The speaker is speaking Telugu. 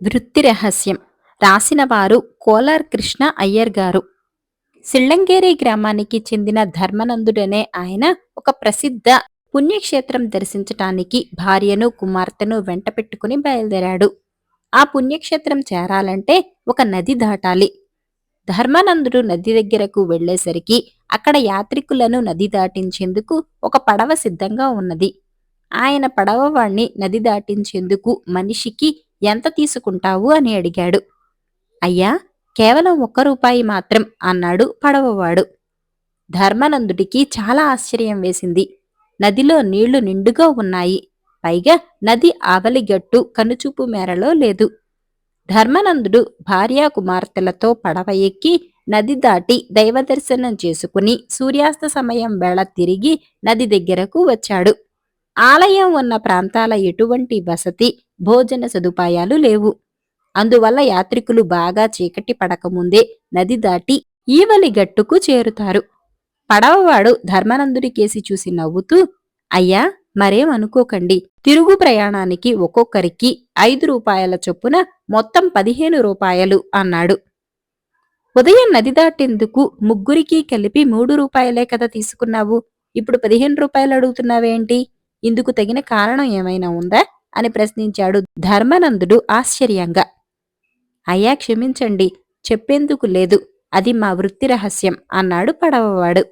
వృత్తి రహస్యం రాసినవారు కోలార్ కృష్ణ అయ్యర్ గారు. సిళ్ళంగేరి గ్రామానికి చెందిన ధర్మనందుడనే ఆయన ఒక ప్రసిద్ధ పుణ్యక్షేత్రం దర్శించటానికి భార్యను కుమార్తెను వెంట పెట్టుకుని బయలుదేరాడు. ఆ పుణ్యక్షేత్రం చేరాలంటే ఒక నది దాటాలి. ధర్మానందుడు నది దగ్గరకు వెళ్ళేసరికి అక్కడ యాత్రికులను నది దాటించేందుకు ఒక పడవ సిద్ధంగా ఉన్నది. ఆయన పడవవాణ్ణి నది దాటించేందుకు మనిషికి ఎంత తీసుకుంటావు? అని అడిగాడు. అయ్యా కేవలం ఒక్క రూపాయి మాత్రం అన్నాడు పడవవాడు. ధర్మానందుడికి చాలా ఆశ్చర్యం వేసింది. నదిలో నీళ్ళు నిండుగా ఉన్నాయి. పైగా నది ఆవలిగట్టు కనుచూపు మేరలో లేదు. ధర్మానందుడు భార్యా కుమార్తెలతో పడవ ఎక్కి నది దాటి దైవదర్శనం చేసుకుని సూర్యాస్త సమయం వేళ తిరిగి నది దగ్గరకు వచ్చాడు. ఆలయం ఉన్న ప్రాంతాల ఎటువంటి వసతి భోజన సదుపాయాలు లేవు. అందువల్ల యాత్రికులు బాగా చీకటి పడకముందే నది దాటి ఈవలి గట్టుకు చేరుతారు. పడవవాడు ధర్మానందుడి కేసి చూసి నవ్వుతూ అయ్యా మరేం అనుకోకండి. తిరుగు ప్రయాణానికి ఒక్కొక్కరికి ఐదు రూపాయల చొప్పున మొత్తం పదిహేను రూపాయలు అన్నాడు. ఉదయం నది దాటేందుకు ముగ్గురికి కలిపి మూడు రూపాయలే కదా తీసుకున్నావు. ఇప్పుడు పదిహేను రూపాయలు అడుగుతున్నావేంటి? ఇందుకు తగిన కారణం ఏమైనా ఉందా? అని ప్రశ్నించాడు ధర్మానందుడు ఆశ్చర్యంగా. అయ్యా క్షమించండి చెప్పేందుకు లేదు అది మా వృత్తి రహస్యం అన్నాడు పడవవాడు.